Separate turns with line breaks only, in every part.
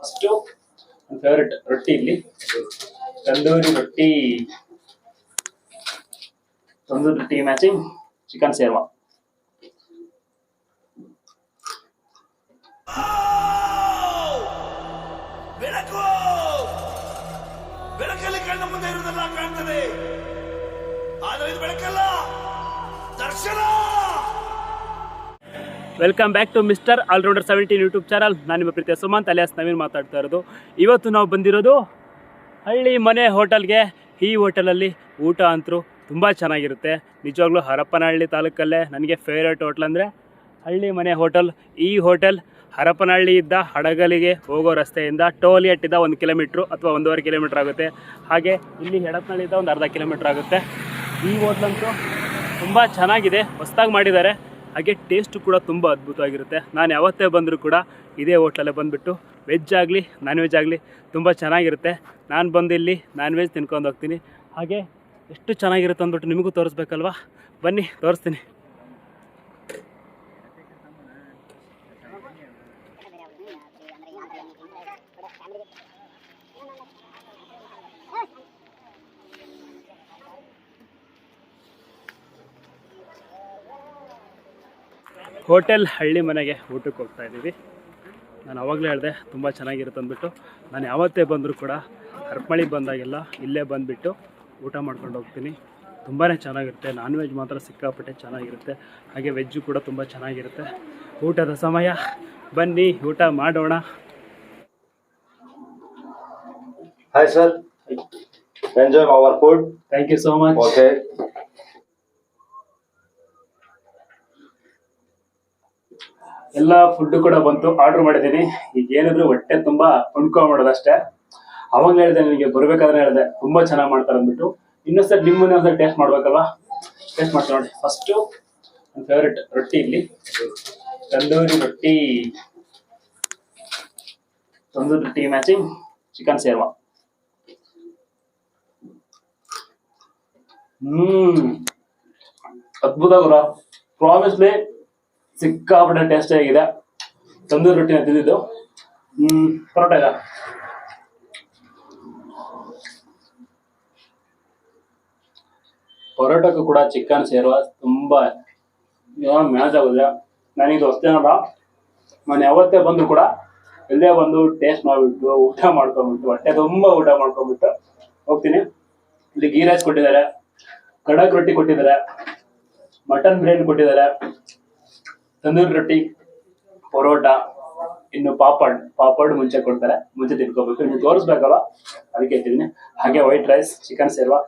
First ನನ್ನ favourite ರೊಟ್ಟಿ ಇಲ್ಲಿ ತಂದೂರಿ ರೊಟ್ಟಿ ತಂದೂರಿ ರೊಟ್ಟಿ ಮ್ಯಾಚಿಂಗ್ ಚಿಕನ್ ಸೇರ್ವಾ
ಬೆಳಕು ಬೆಳಕಲ್ಲಿ ಕಣ್ಣ ಮುಂದೆ ಇರುವುದೆಲ್ಲ ಕಾಣ್ತದೆ ಆದರೆ ಇದು ಬೆಳಕಲ್ಲ ದರ್ಶನ
welcome back to mister allrounder seventeen YouTube channel ನಾನು ನಿಮ್ಮ ಪ್ರೀತಿಯ ಸುಮಂತ್, ಅಲಿಯಾಸ್ ನವೀನ್ ಮಾತಾಡ್ತಾ ಇರೋದು. ಇವತ್ತು ನಾವು ಬಂದಿರೋದು ಹಳ್ಳಿ ಮನೆ ಹೋಟೆಲ್ಗೆ. ಈ ಹೋಟೆಲಲ್ಲಿ ಊಟ ಅಂತೂ ತುಂಬ ಚೆನ್ನಾಗಿರುತ್ತೆ. ನಿಜವಾಗ್ಲೂ ಹರಪನಹಳ್ಳಿ ತಾಲೂಕಲ್ಲೇ ನನಗೆ ಫೇವ್ರೇಟ್ ಹೋಟ್ಲ್ ಅಂದರೆ ಹಳ್ಳಿ ಮನೆ ಹೋಟೆಲ್. ಈ ಹೋಟೆಲ್ ಹರಪನಹಳ್ಳಿಯಿಂದ ಹಡಗಲಿಗೆ ಹೋಗೋ ರಸ್ತೆಯಿಂದ ಟೋಲಿಯಟ್ಟಿಂದ ಒಂದು ಕಿಲೋಮೀಟ್ರು ಅಥವಾ ಒಂದೂವರೆ ಕಿಲೋಮೀಟ್ರ್ ಆಗುತ್ತೆ. ಹಾಗೆ ಇಲ್ಲಿ ಎಡತ್ನಳ್ಳಿಯಿಂದ ಒಂದು ಅರ್ಧ ಕಿಲೋಮೀಟ್ರ್ ಆಗುತ್ತೆ. ಈ ಹೋಟ್ಲಂತೂ ತುಂಬ ಚೆನ್ನಾಗಿದೆ. ಹೊಸ್ದಾಗಿ ಮಾಡಿದ್ದಾರೆ. ಹಾಗೆ ಟೇಸ್ಟು ಕೂಡ ತುಂಬ ಅದ್ಭುತವಾಗಿರುತ್ತೆ. ನಾನು ಯಾವತ್ತೇ ಬಂದರೂ ಕೂಡ ಇದೇ ಹೋಟ್ಲಲ್ಲೇ ಬಂದುಬಿಟ್ಟು ವೆಜ್ ಆಗಲಿ ನಾನ್ ವೆಜ್ ಆಗಲಿ ತುಂಬ ಚೆನ್ನಾಗಿರುತ್ತೆ. ನಾನು ಬಂದು ಇಲ್ಲಿ ನಾನ್ ವೆಜ್ ತಿನ್ಕೊಂಡು ಹೋಗ್ತೀನಿ. ಹಾಗೆ ಎಷ್ಟು ಚೆನ್ನಾಗಿರುತ್ತೆ ಅಂದ್ಬಿಟ್ಟು ನಿಮಗೂ ತೋರಿಸ್ಬೇಕಲ್ವಾ? ಬನ್ನಿ, ತೋರಿಸ್ತೀನಿ. ಹೋಟೆಲ್ ಹಳ್ಳಿ ಮನೆಗೆ ಊಟಕ್ಕೆ ಹೋಗ್ತಾ ಇದ್ದೀವಿ. ನಾನು ಅವಾಗಲೇ ಹೇಳಿದೆ ತುಂಬ ಚೆನ್ನಾಗಿರುತ್ತೆ ಅಂದ್ಬಿಟ್ಟು. ನಾನು ಯಾವತ್ತೇ ಬಂದರೂ ಕೂಡ ಹರಪಳ್ಳಿ ಬಂದಾಗೆಲ್ಲ ಇಲ್ಲೇ ಬಂದುಬಿಟ್ಟು ಊಟ ಮಾಡ್ಕೊಂಡು ಹೋಗ್ತೀನಿ. ತುಂಬಾ ಚೆನ್ನಾಗಿರುತ್ತೆ. ನಾನ್ ವೆಜ್ ಮಾತ್ರ ಸಿಕ್ಕಾಪಟ್ಟೆ ಚೆನ್ನಾಗಿರುತ್ತೆ. ಹಾಗೆ ವೆಜ್ಜು ಕೂಡ ತುಂಬ ಚೆನ್ನಾಗಿರುತ್ತೆ. ಊಟದ ಸಮಯ. ಬನ್ನಿ ಊಟ ಮಾಡೋಣ.
Hi sir, enjoy our food
thank you so much
Okay.
ಎಲ್ಲ ಫುಡ್ ಕೂಡ ಬಂತು ಆರ್ಡರ್ ಮಾಡಿದ್ದೀನಿ. ಈಗ ಏನಿದ್ರು ಹೊಟ್ಟೆ ತುಂಬಾ ಮಾಡೋದಷ್ಟೇ. ಅವಾಗ ಹೇಳಿದೆ ನಿಮಗೆ ಬರ್ಬೇಕಾದ್ರೆ ಹೇಳಿದೆ. ತುಂಬಾ ಚೆನ್ನಾಗಿ ಮಾಡ್ತಾರೆ ಅಂದ್ಬಿಟ್ಟು. ಇನ್ನೊಂದ್ಸರಿ ನಿಮ್ಮನ್ನೇ ಒಂದ್ಸರಿ ಟೇಸ್ಟ್ ಮಾಡ್ಬೇಕಲ್ವಾ? ಟೇಸ್ಟ್ ಮಾಡ್ತೀನಿ ನೋಡಿ. ಫಸ್ಟು ನನ್ನ ಫೇವ್ರೆಟ್ ರೊಟ್ಟಿ ಇಲ್ಲಿ. ತಂದೂರಿ ರೊಟ್ಟಿ. ತಂದೂರಿ ರೊಟ್ಟಿ ಮ್ಯಾಚಿಂಗ್ ಚಿಕನ್ ಸೇರ್ವಾ. ಹ್ಮ್. ಅದ್ಭುತ ಗುರ. ಪ್ರಾಮಿಸ್ಲಿ ಸಿಕ್ಕಾಪಟ್ಟೆ ಟೇಸ್ಟ್ ಆಗಿದೆ. ತಂದೂರಿ ರೊಟ್ಟಿನ ತಿಂದಿದ್ದು. ಹ್ಮ್, ಪರೋಟ ಇದೆ. ಪರೋಟಕ್ಕೂ ಕೂಡ ಚಿಕನ್ ಸೇರುವ ತುಂಬಾ ಮ್ಯಾಚ್ ಆಗುತ್ತೆ ನನಗೆ ಹೊಸ್ತೇನಲ್ಲ ನಾನು ಯಾವತ್ತೇ ಬಂದ್ರು ಕೂಡ ಇಲ್ಲೇ ಬಂದು ಟೇಸ್ಟ್ ಮಾಡಿಬಿಟ್ಟು ಊಟ ಮಾಡ್ಕೊಂಡ್ಬಿಟ್ಟು, ಹೊಟ್ಟೆ ತುಂಬಾ ಊಟ ಮಾಡ್ಕೊಂಡ್ಬಿಟ್ಟು ಹೋಗ್ತೀನಿ. ಇಲ್ಲಿ ಗೀ ರೈಸ್ ಕೊಟ್ಟಿದ್ದಾರೆ ಕಡಕ್ ರೊಟ್ಟಿ ಕೊಟ್ಟಿದ್ದಾರೆ ಮಟನ್ ಬಿರಿಯಾನಿ ಕೊಟ್ಟಿದ್ದಾರೆ. ತಂದೂರಿ ರೊಟ್ಟಿ, ಪರೋಟ, ಇನ್ನು ಪಾಪಡ್ ಪಾಪಡ್ ಮುಂಚೆ ಕೊಡ್ತಾರೆ, ಮುಂಚೆ ತಿನ್ಕೋಬೇಕು. ಇನ್ನು ತೋರಿಸ್ಬೇಕಲ್ಲ ಅದಕ್ಕೆ ಇಟ್ಟಿದ್ದೀನಿ ಹಾಗೆ ವೈಟ್ ರೈಸ್ ಚಿಕನ್ ಸೇರ್ವಾ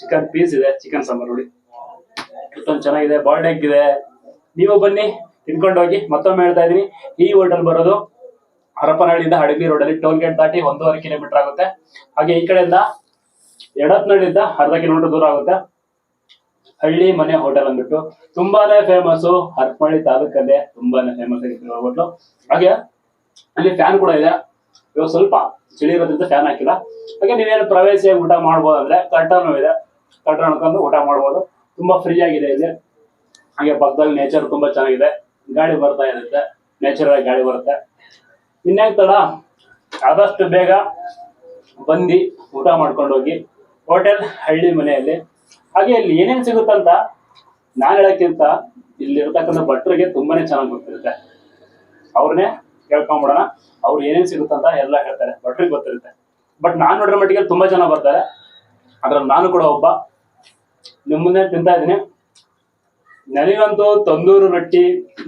ಚಿಕನ್ ಪೀಸ್ ಇದೆ ಚಿಕನ್ ಸಾಂಬಾರ್ ನೋಡಿ. ಇಷ್ಟೊಂದು ಚೆನ್ನಾಗಿದೆ ಬಾಲ್ಡ್ ಎಗ್ ಇದೆ. ನೀವು ಬನ್ನಿ, ತಿನ್ಕೊಂಡು ಹೋಗಿ. ಮತ್ತೊಮ್ಮೆ ಹೇಳ್ತಾ ಇದ್ದೀನಿ, ಈ ಹೋಟೆಲ್ ಬರೋದು ಹರಪನಹಳ್ಳಿಯಿಂದ ರೋಡ್ ರೋಡಲ್ಲಿ ಟೋಲ್ ಗೇಟ್ ದಾಟಿ ಒಂದೂವರೆ ಕಿಲೋಮೀಟರ್ ಆಗುತ್ತೆ. ಹಾಗೆ ಈ ಕಡೆಯಿಂದ ಎಡತ್ನಹಳ್ಳಿಯಿಂದ ಅರ್ಧ ಕಿಲೋಮೀಟರ್ ದೂರ ಆಗುತ್ತೆ. ಹಳ್ಳಿ ಮನೆ ಹೋಟೆಲ್ ಅಂದ್ಬಿಟ್ಟು ತುಂಬಾನೇ ಫೇಮಸ್ ಹರಪಳ್ಳಿ ತಾಲೂಕಲ್ಲೇ ತುಂಬಾನೇ ಫೇಮಸ್ ಆಗಿತ್ತು ಹೋಟ್ಲು ಹಾಗೆ ಅಲ್ಲಿ ಫ್ಯಾನ್ ಕೂಡ ಇದೆ. ಇವಾಗ ಸ್ವಲ್ಪ ಚಳಿ ಇರೋದ್ರಿಂದ ಫ್ಯಾನ್ ಹಾಕಿಲ್ಲ. ಹಾಗೆ ನೀವೇನು ಪ್ರವೇಶ ಊಟ ಮಾಡ್ಬೋದು ಅಂದ್ರೆ ಕರ್ಟನ್ ಇದೆ. ಕರ್ಟನ್ ಹಾಕೊಂಡು ಊಟ ಮಾಡ್ಬೋದು. ತುಂಬಾ ಫ್ರೀ ಆಗಿದೆ ಇಲ್ಲಿ. ಹಾಗೆ ಪಕ್ಕದಲ್ಲಿ ನೇಚರ್ ತುಂಬಾ ಚೆನ್ನಾಗಿದೆ. ಗಾಳಿ ಬರ್ತಾ ಇರುತ್ತೆ. ನೇಚರ್ ಆಗಿ ಗಾಳಿ ಬರುತ್ತೆ. ಇನ್ಯಾಕ್ ತಡ? ಆದಷ್ಟು ಬೇಗ ಬಂದು ಊಟ ಮಾಡ್ಕೊಂಡು ಹೋಗಿ. ಹೋಟೆಲ್ ಹಳ್ಳಿ ಮನೆಯಲ್ಲಿ ಹಾಗೆ ಇಲ್ಲಿ ಏನೇನ್ ಸಿಗುತ್ತಂತ ನಾನು ಹೇಳಕ್ಕಿಂತ ಇಲ್ಲಿರ್ತಕ್ಕಂಥ ಭಟ್ರಿಗೆ ತುಂಬಾನೇ ಚೆನ್ನಾಗಿ ಗೊತ್ತಿರುತ್ತೆ. ಅವ್ರನ್ನೇ ಕೇಳ್ಕೊಂಬಿಡೋಣ. ಅವ್ರು ಏನೇನ್ ಸಿಗುತ್ತಂತ ಎಲ್ಲ ಹೇಳ್ತಾರೆ. ಭಟ್ರಿಗೆ ಗೊತ್ತಿರುತ್ತೆ. ಬಟ್ ನಾನು ನೋಡಿರೋ ಮಟ್ಟಿಗೆ ತುಂಬಾ ಜನ ಬರ್ತಾರೆ. ಅದ್ರಲ್ಲಿ ನಾನು ಕೂಡ ಒಬ್ಬ. ನಿಮ್ಮ ಮುಂದೆ ತಿಂತಾ ಇದ್ದೀನಿ. ನನಗಂತೂ ತಂದೂರು ರೊಟ್ಟಿ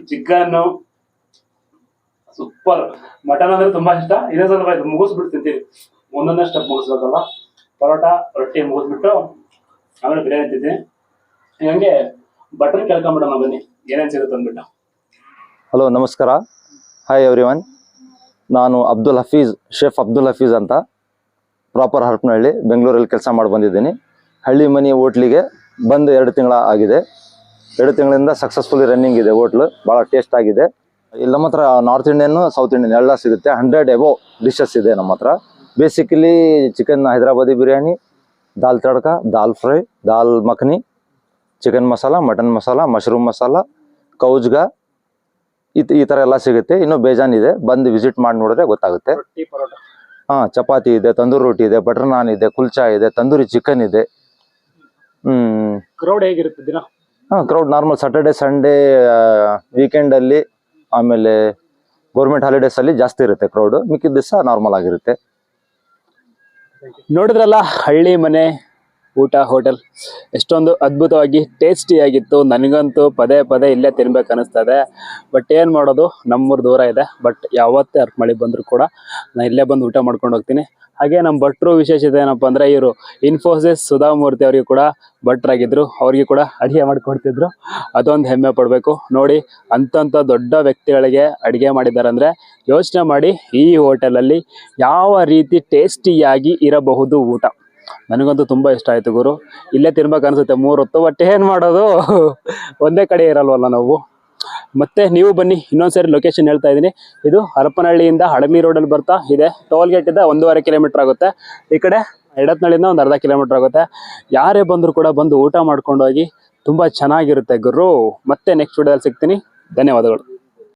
ಚಿಕನ್ ಸೂಪರ್. ಮಟನ್ ಅಂದ್ರೆ ತುಂಬಾ ಇಷ್ಟ. ಇದೇ ಸ್ವಲ್ಪ ಮುಗಿಸ್ಬಿಟ್ಟು ತಿಂತೀವಿ. ಒಂದೊಂದೇ ಸ್ಟೆಪ್ ಮುಗಿಸ್ಬೇಕಲ್ಲ ಪರೋಟ, ರೊಟ್ಟಿ ಮುಗಿಸ್ಬಿಟ್ಟು ಆಮೇಲೆ ಬಿರಿಯಾನಿ ತಿಂತೀನಿ ಹಂಗೆ ಬಟರ್ ಕೇಳ್ಕೊಂಬಿಡೋಣ ಬನ್ನಿ. ಏನೇನು ಸಿಗುತ್ತೆ ಅಂದ್ಬಿಟ್ಟು.
ಹಲೋ ನಮಸ್ಕಾರ. ಹಾಯ್ ಎವ್ರಿ ಒನ್ ನಾನು ಅಬ್ದುಲ್ ಹಫೀಜ್, ಶೇಫ್ ಅಬ್ದುಲ್ ಹಫೀಜ್ ಅಂತ. ಪ್ರಾಪರ್ ಹರಪನಹಳ್ಳಿ, ಬೆಂಗಳೂರಲ್ಲಿ ಕೆಲಸ ಮಾಡಿ ಬಂದಿದ್ದೀನಿ. ಹಳ್ಳಿ ಮನಿ ಹೋಟ್ಲಿಗೆ ಬಂದು ಎರಡು ತಿಂಗಳ ಆಗಿದೆ. ಎರಡು ತಿಂಗಳಿಂದ ಸಕ್ಸಸ್ಫುಲಿ ರನ್ನಿಂಗ್ ಇದೆ ಹೋಟ್ಲು. ಭಾಳ ಟೇಸ್ಟ್ ಆಗಿದೆ. ಇಲ್ಲಿ ನಮ್ಮ ಹತ್ರ ನಾರ್ತ್ ಇಂಡಿಯನ್ನು ಸೌತ್ ಇಂಡಿಯನ್ ಎಲ್ಲ ಸಿಗುತ್ತೆ. ಹಂಡ್ರೆಡ್ ಎಬೋ ಡಿಶಸ್ ಇದೆ ನಮ್ಮ ಹತ್ರ. Basically chicken Hyderabadi biryani dal tadka dal fry dal makhani chicken masala mutton masala mushroom masala ಕೌಜ್ಗ ಈ ಈ ಥರ ಎಲ್ಲ ಸಿಗುತ್ತೆ. ಇನ್ನು ಬೇಜಾನ್ ಇದೆ. ಬಂದು ವಿಸಿಟ್ ಮಾಡಿ ನೋಡಿದ್ರೆ ಗೊತ್ತಾಗುತ್ತೆ. ಹಾಂ ಚಪಾತಿ ಇದೆ ತಂದೂರಿ ರೊಟ್ಟಿ ಇದೆ ಬಟರ್ ನಾನ್ ಇದೆ ಕುಲ್ಚಾ ಇದೆ ತಂದೂರಿ ಚಿಕನ್ ಇದೆ. ಹ್ಮ್.
ಕ್ರೌಡ್ ಹೇಗಿರುತ್ತೆ ದಿನ?
ಹಾ ಕ್ರೌಡ್ ನಾರ್ಮಲ್ ಸಾಟರ್ಡೆ ಸಂಡೇ ವೀಕೆಂಡಲ್ಲಿ ಆಮೇಲೆ ಗೌರ್ಮೆಂಟ್ ಹಾಲಿಡೇಸಲ್ಲಿ ಜಾಸ್ತಿ ಇರುತ್ತೆ ಕ್ರೌಡ್ ಮಿಕ್ಕಿದ ದಿವಸ ನಾರ್ಮಲ್ ಆಗಿರುತ್ತೆ.
ನೋಡಿದ್ರಲ್ಲ ಹಳ್ಳಿ ಮನೆ ಊಟ, ಹೋಟೆಲ್. ಎಷ್ಟೊಂದು ಅದ್ಭುತವಾಗಿ ಟೇಸ್ಟಿಯಾಗಿತ್ತು ನನಗಂತೂ ಪದೇ ಪದೇ ಇಲ್ಲೇ ತಿನ್ಬೇಕು ಅನಿಸ್ತದೆ ಬಟ್ ಏನು ಮಾಡೋದು? ನಮ್ಮೂರು ದೂರ ಇದೆ. ಬಟ್ ಯಾವತ್ತೇ ಅರ್ಥ ಮಳೆ ಬಂದರೂ ಕೂಡ ನಾನು ಇಲ್ಲೇ ಬಂದು ಊಟ ಮಾಡ್ಕೊಂಡು ಹೋಗ್ತೀನಿ. ಹಾಗೆ ನಮ್ಮ ಭಟ್ರು ವಿಶೇಷತೆ ಏನಪ್ಪ ಅಂದರೆ ಇವರು ಇನ್ಫೋಸಿಸ್ ಸುಧಾಮೂರ್ತಿ ಅವರಿಗೆ ಕೂಡ ಭಟ್ರಾಗಿದ್ದರು ಅವ್ರಿಗೆ ಕೂಡ ಅಡುಗೆ ಮಾಡಿಕೊಡ್ತಿದ್ರು. ಅದೊಂದು ಹೆಮ್ಮೆ ಪಡಬೇಕು. ನೋಡಿ ಅಂಥ ದೊಡ್ಡ ವ್ಯಕ್ತಿಗಳಿಗೆ ಅಡುಗೆ ಮಾಡಿದ್ದಾರೆ ಅಂದರೆ ಯೋಚನೆ ಮಾಡಿ ಈ ಹೋಟೆಲಲ್ಲಿ ಯಾವ ರೀತಿ ಟೇಸ್ಟಿಯಾಗಿ ಇರಬಹುದು ಊಟ. ನನಗಂತೂ ತುಂಬ ಇಷ್ಟ ಆಯಿತು ಗುರು. ಇಲ್ಲೇ ತಿನ್ಬೇಕು ಅನ್ಸುತ್ತೆ. ಮೂರು ಹೊತ್ತು ಬಟ್ ಏನು ಮಾಡೋದು? ಒಂದೇ ಕಡೆ ಇರಲ್ವಲ್ಲ ನಾವು. ಮತ್ತೆ ನೀವು ಬನ್ನಿ, ಇನ್ನೊಂದ್ಸರಿ ಲೊಕೇಶನ್ ಹೇಳ್ತಾ ಇದ್ದೀನಿ. ಇದು ಹರಪನಹಳ್ಳಿಯಿಂದ ಹಳಮಿ ರೋಡಲ್ಲಿ ಬರ್ತಾ ಇದೆ. ಟೋಲ್ ಗೇಟ್ ಇಂದ ಒಂದೂವರೆ ಕಿಲೋಮೀಟರ್ ಆಗುತ್ತೆ. ಈ ಕಡೆ ಎಡತ್ನಳ್ಳಿಯಿಂದ ಒಂದು ಅರ್ಧ ಕಿಲೋಮೀಟರ್ ಆಗುತ್ತೆ. ಯಾರೇ ಬಂದರೂ ಕೂಡ ಬಂದು ಊಟ ಮಾಡ್ಕೊಂಡು ಹೋಗಿ ತುಂಬ ಚೆನ್ನಾಗಿರುತ್ತೆ ಗುರು. ಮತ್ತೆ ನೆಕ್ಸ್ಟ್ ವಿಡಿಯೋದಲ್ಲಿ ಸಿಗ್ತೀನಿ. ಧನ್ಯವಾದಗಳು.